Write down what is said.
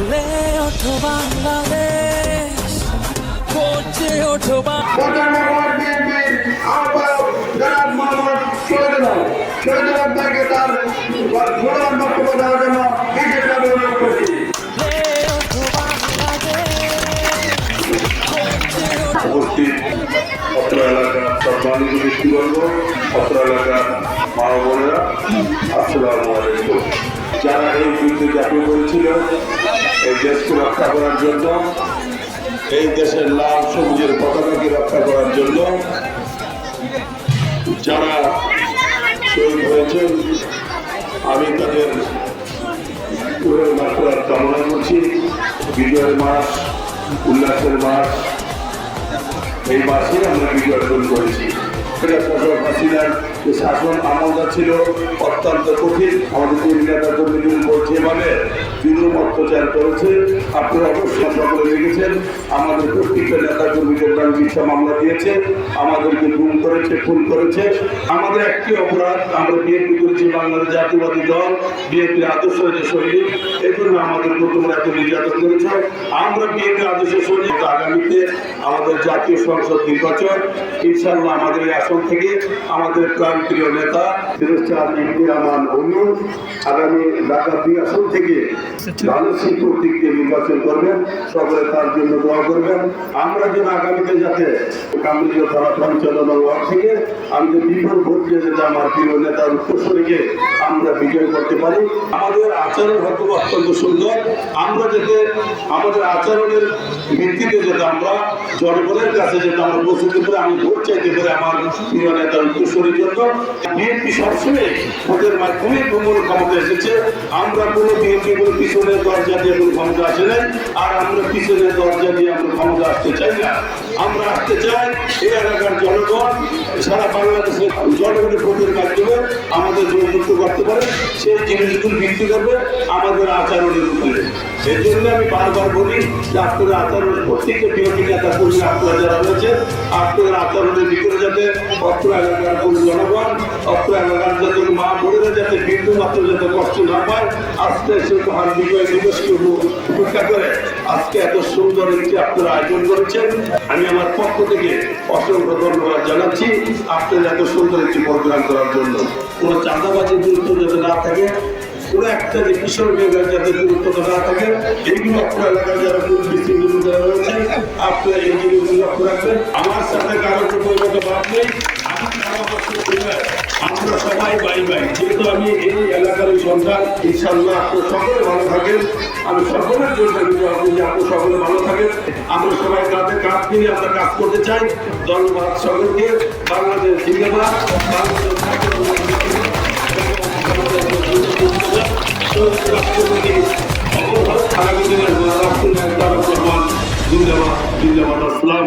বলে ওঠো বাংলাদেশ। বলছে ওঠো বাংলাদেশ। উপস্থিত অত্র এলাকার সম্মানিত ব্যক্তিবর্গ অত্র এলাকার মা বোনেরা, আসসালামু আলাইকুম। যারা এই যুদ্ধে ঝাঁপিয়ে পড়েছিল এই দেশকে রক্ষা করার জন্য, এই দেশের লাল সবুজের পতাকাকে রক্ষা করার জন্য যারা শহীদ হয়েছেন, আমি তাদের পুরের মাত্রা কামনা করছি। বিজয়ের মাস, উল্লাসের মাস এই মাসে আমরা বিজয় অর্জন করেছি। এটা শাসক হাসিনার যে শাসন আমলটা ছিল অত্যন্ত কঠিন। আমাদের কর্মী নেতা কর্মীদের উপর যেভাবে বিরূপ অত্যাচার করেছে, আপনারা অবশ্যই সকলে দেখেছেন আমাদের প্রত্যেকটা নেতা কর্মীদের নাম মিথ্যা মামলা দিয়েছে, আমাদেরকে গুম করেছে, খুন করেছে। আমাদের একটি অপরাধ, আমরা বিএনপি করেছি বাংলাদেশ জাতীয়বাদী দল, বিএনপির আদর্শ হয়েছে সৈনিক। এই জন্য আমাদের তোমরা এত নির্যাতন করেছে। আমরা বিএনপির আদর্শ সৈনিক আগামীতে আমাদের জাতীয় সংসদ নির্বাচন ইনশাল্লাহ আমাদের এই আসন থেকে আমাদের প্রাণপ্রিয় নেতা ফিরোজচাঁদ ইবনে রহমান অনু আগামী ঢাকা দুই আসন থেকে ভালো প্রতীক দিয়ে নির্বাচন করবেন, সকলে তার জন্য দোয়া করবেন। আমরা যেন আগামীতে যাতে কামরীয় থানা পঞ্চায়েত ওয়ার্ড থেকে, আমি যে বিপুল ভোট দিয়ে যেতে আমার প্রিয় নেতার উত্তরসূরিকে আমরা বিজয় করতে পারি। আমাদের আচরণ হয়তো অত্যন্ত সুন্দর। আমরা যাতে আমাদের আচরণের ভিত্তিতে যেতে আমরা জনগণের কাছে যেতে আমরা আমি ভোট চাইতে পারি আমার জন্য বিএনপি সবসময় ভোটের মাধ্যমে ক্ষমতা এসেছে। আমরা কোনো বিএনপি কোনো পিছনের দরজা দিয়ে কোনো ক্ষমতা আসে নাই, আর আমরা পিছনের দরজা দিয়ে আমরা ক্ষমতা আসতে চাই না। আমরা আসতে চাই এই এলাকার জনগণ, সারা বাংলাদেশের জনগণের ভোটের মাধ্যমে আমাদের জয়যুক্ত করতে পারে, সেই জিনিসগুলো ভিত্তি করবে, আমাদের আচরণের উপরে। এই জন্য আমি বারবার বলি যে আপনাদের আচরণ, প্রত্যেকটা বিরোধী নেতা কর্মী আপনারা যারা রয়েছে আপনাদের আচরণের ভিতরে যাতে অত্র এলাকার কোন জনগণ, অত্র এলাকার যাতে মা বোনেরা যাতে বিন্দু মাত্র যাতে কষ্ট না পায়, আজকে সে মহান বিজয় দিবসকে উপেক্ষা করে। আজকে এত সুন্দর একটি আপনারা আয়োজন করেছেন। আমি আমার পক্ষ থেকে অসংখ্য ধন্যবাদ জানাচ্ছি আপনাদের এত সুন্দর একটি প্রোগ্রাম করার জন্য। কোনো চাঁদাবাজির গুরুত্ব যাতে না থাকে কোনো একটা যে কিশোর যাতে গুরুত্ব না থাকে, এইগুলো আপনার এলাকায় যারা পুলিশ বিশৃঙ্খল রয়েছে, আপনারা এই জিনিসগুলো লক্ষ্য রাখবেন। আমার সাথে কারোর কোনো বাদ নেই। আমরা সবাই বাই বাই। যেহেতু আমি এই এলাকার সন্তান ইনশাল্লাহ আপনার সকলে ভালো থাকেন। আমি সকলের জন্য যে আপনি সকলে ভালো থাকেন। আমরা সবাই কাঁধে কাঁধ মিলে আমরা কাজ করতে চাই। ধন্যবাদ সকলকে। বাংলাদেশ জিন্দাবাদ। বাংলাদেশ রাষ্ট্রপতি দিনের রাষ্ট্রনায়ক তারেক রহমান জিন্দাবাদ জিন্দাবাদ আসসালামু আলাইকুম